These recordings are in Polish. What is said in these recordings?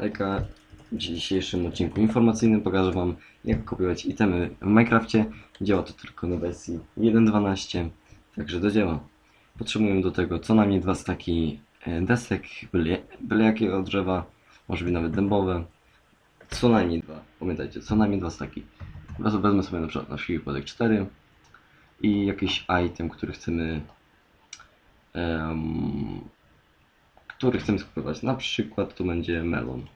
Eka. W dzisiejszym odcinku informacyjnym pokażę Wam, jak kopiować itemy w Minecrafcie. Działa to tylko na wersji 1.12, także do dzieła. Potrzebujemy do tego co najmniej dwa staki e, desek, byle, byle jakiego drzewa, może być nawet dębowe. Co najmniej dwa, pamiętajcie, co najmniej dwa staki. Wez- Wezmę sobie na przykład na wszelki wypadek 4 i jakiś item, który chcemy em, który chcemy skupować. Na przykład tu będzie melon.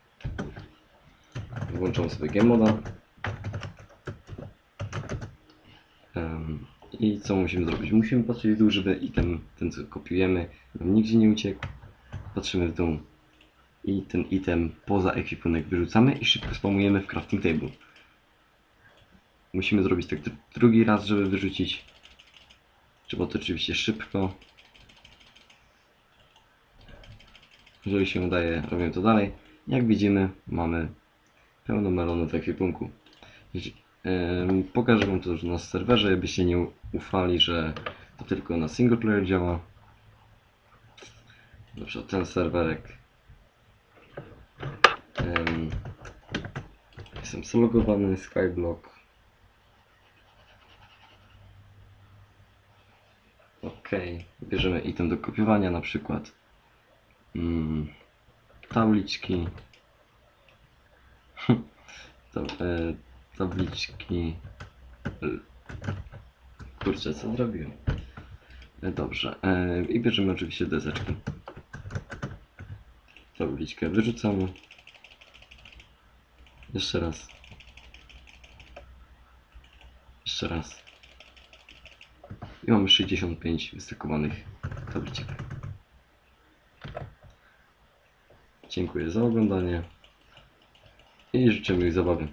Włączamy sobie game moda. Em, I co musimy zrobić? Musimy patrzeć w dół, żeby item, ten co kopiujemy, nigdzie nie uciekł. Patrzymy w dół i ten item poza ekwipunek wyrzucamy i szybko spamujemy w crafting table. Musimy zrobić tak dr- drugi raz, żeby wyrzucić. Trzeba to oczywiście szybko. Jeżeli się udaje, robimy to dalej. Jak widzimy, mamy pełno melonów ekwipunku. Pokażę Wam to już na serwerze, abyście nie ufali, że to tylko na single player działa. Przykład ten serwerek. Em, Jestem zalogowany, Skyblock. Ok, bierzemy item do kopiowania na przykład tabliczki. To, e, tabliczki. Kurczę co zrobiłem? E, dobrze e, i bierzemy oczywiście deseczki. Tabliczkę wyrzucamy. Jeszcze raz. Jeszcze raz. I mamy 65 wystakowanych tabliczek Dziękuję za oglądanie i życzę miłej zabawy.